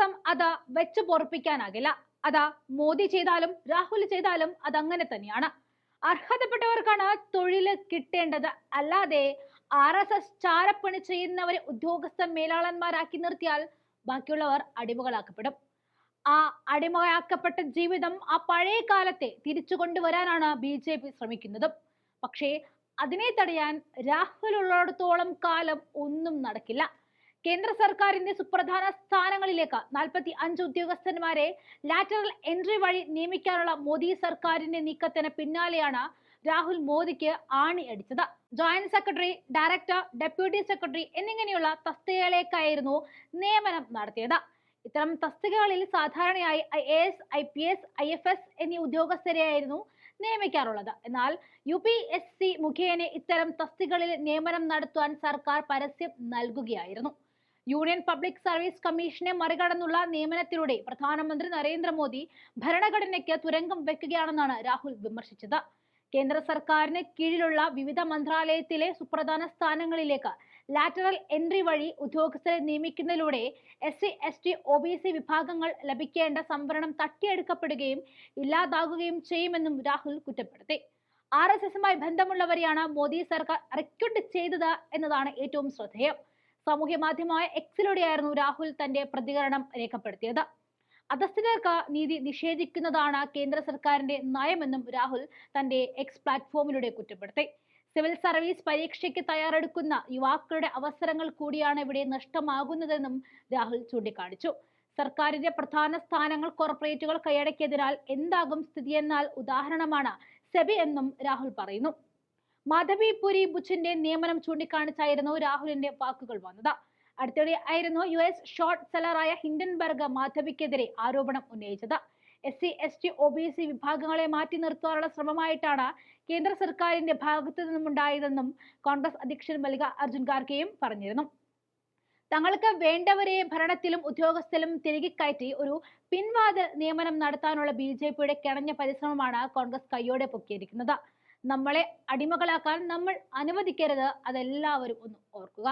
വിശ്വാസം അത് വെച്ച് പൊറപ്പിക്കാനാകില്ല. അത് മോദി ചെയ്താലും രാഹുൽ ചെയ്താലും അത് അങ്ങനെ തന്നെയാണ്. അർഹതപ്പെട്ടവർക്കാണ് തൊഴിൽ കിട്ടേണ്ടത്. അല്ലാതെ ആർ എസ് എസ് ചാരപ്പണി ചെയ്യുന്നവരെ ഉദ്യോഗസ്ഥ മേലാളന്മാരാക്കി നിർത്തിയാൽ ബാക്കിയുള്ളവർ അടിമകളാക്കപ്പെടും. ആ അടിമയാക്കപ്പെട്ട ജീവിതം ആ പഴയ കാലത്തെ തിരിച്ചു കൊണ്ടുവരാനാണ് ബി ജെ പി ശ്രമിക്കുന്നത്. പക്ഷേ അതിനെ തടയാൻ രാഹുൽ ഉള്ളിടത്തോളം കാലം ഒന്നും നടക്കില്ല. കേന്ദ്ര സർക്കാരിന്റെ സുപ്രധാന സ്ഥാനങ്ങളിലേക്ക് നാൽപ്പത്തി അഞ്ച് ഉദ്യോഗസ്ഥന്മാരെ ലാറ്ററൽ എൻട്രി വഴി നിയമിക്കാനുള്ള മോദി സർക്കാരിന്റെ നീക്കത്തിന് പിന്നാലെയാണ് രാഹുൽ മോദിക്ക് ആണി അടിച്ചത്. Joint secretary director deputy secretary എന്നിങ്ങനെയുള്ള തസ്തികകളിലേക്കായിരുന്നു നിയമനം നടത്തിയത്. ഇത്തരം തസ്തികകളിൽ സാധാരണയായി I A S I P S I F S എന്നീ ഉദ്യോഗസ്ഥരെയായിരുന്നു നിയമിക്കാറുള്ളത്. എന്നാൽ യു പി എസ് സി മുഖേന ഇത്തരം തസ്തികകളിൽ നിയമനം നടത്തുവാൻ സർക്കാർ പരസ്യം നൽകുകയായിരുന്നു. യൂണിയൻ പബ്ലിക് സർവീസ് കമ്മീഷനെ മറികടന്നുള്ള നിയമനത്തിലൂടെ പ്രധാനമന്ത്രി നരേന്ദ്രമോദി ഭരണഘടനയ്ക്ക് തുരങ്കം വെക്കുകയാണെന്നാണ് രാഹുൽ വിമർശിച്ചത്. കേന്ദ്ര സർക്കാരിന് കീഴിലുള്ള വിവിധ മന്ത്രാലയത്തിലെ സുപ്രധാന സ്ഥാനങ്ങളിലേക്ക് ലാറ്ററൽ എൻട്രി വഴി ഉദ്യോഗസ്ഥരെ നിയമിക്കുന്നതിലൂടെ S C S T O B C വിഭാഗങ്ങൾ ലഭിക്കേണ്ട സംവരണം തട്ടിയെടുക്കപ്പെടുകയും ഇല്ലാതാകുകയും ചെയ്യുമെന്നും രാഹുൽ കുറ്റപ്പെടുത്തി. ആർ എസ് എസുമായി ബന്ധമുള്ളവരെയാണ് മോദി സർക്കാർ റിക്രൂട്ട് ചെയ്തത് എന്നതാണ് ഏറ്റവും ശ്രദ്ധേയം. സാമൂഹ്യ മാധ്യമമായ എക്സിലൂടെയായിരുന്നു രാഹുൽ തന്റെ പ്രതികരണം രേഖപ്പെടുത്തിയത്. അധസ്ഥിതർക്ക് നീതി നിഷേധിക്കുന്നതാണ് കേന്ദ്ര സർക്കാരിന്റെ നയമെന്നും രാഹുൽ തന്റെ എക്സ് പ്ലാറ്റ്ഫോമിലൂടെ കുറ്റപ്പെടുത്തി. സിവിൽ സർവീസ് പരീക്ഷയ്ക്ക് തയ്യാറെടുക്കുന്ന യുവാക്കളുടെ അവസരങ്ങൾ കൂടിയാണ് ഇവിടെ നഷ്ടമാകുന്നതെന്നും രാഹുൽ ചൂണ്ടിക്കാണിച്ചു. സർക്കാരിന്റെ പ്രധാന സ്ഥാനങ്ങൾ കോർപ്പറേറ്റുകൾ കൈയടക്കിയതിനാൽ എന്താകും സ്ഥിതിയെന്നാൽ ഉദാഹരണമാണ് സെബി എന്നും രാഹുൽ പറയുന്നു. മാധവി പുരി ബുച്ചിന്റെ നിയമനം ചൂണ്ടിക്കാണിച്ചായിരുന്നു രാഹുലിന്റെ വാക്കുകൾ വന്നത്. അടുത്തിടെ ആയിരുന്നു യു എസ് ഷോർട്ട് സെല്ലറായ ഹിൻഡൻബർഗ് മാധവിക്കെതിരെ ആരോപണം ഉന്നയിച്ചത്. S C S T O B C വിഭാഗങ്ങളെ മാറ്റി നിർത്താനുള്ള ശ്രമമായിട്ടാണ് കേന്ദ്ര സർക്കാരിന്റെ ഭാഗത്തു നിന്നുമുണ്ടായതെന്നും കോൺഗ്രസ് അധ്യക്ഷൻ മല്ലിക അർജുൻ ഖാർഗെയും പറഞ്ഞിരുന്നു. തങ്ങൾക്ക് വേണ്ടവരെ ഭരണത്തിലും ഉദ്യോഗസ്ഥരിലും തിരികെ കയറ്റി ഒരു പിൻവാതിൽ നിയമനം നടത്താനുള്ള ബി ജെ പിയുടെ കിണഞ്ഞ പരിശ്രമമാണ് കോൺഗ്രസ് കൈയോടെ പൊക്കിയിരിക്കുന്നത്. നമ്മളെ അടിമകളാക്കാൻ നമ്മൾ അനുവദിക്കരുത്. അതെല്ലാവരും ഒന്ന് ഓർക്കുക.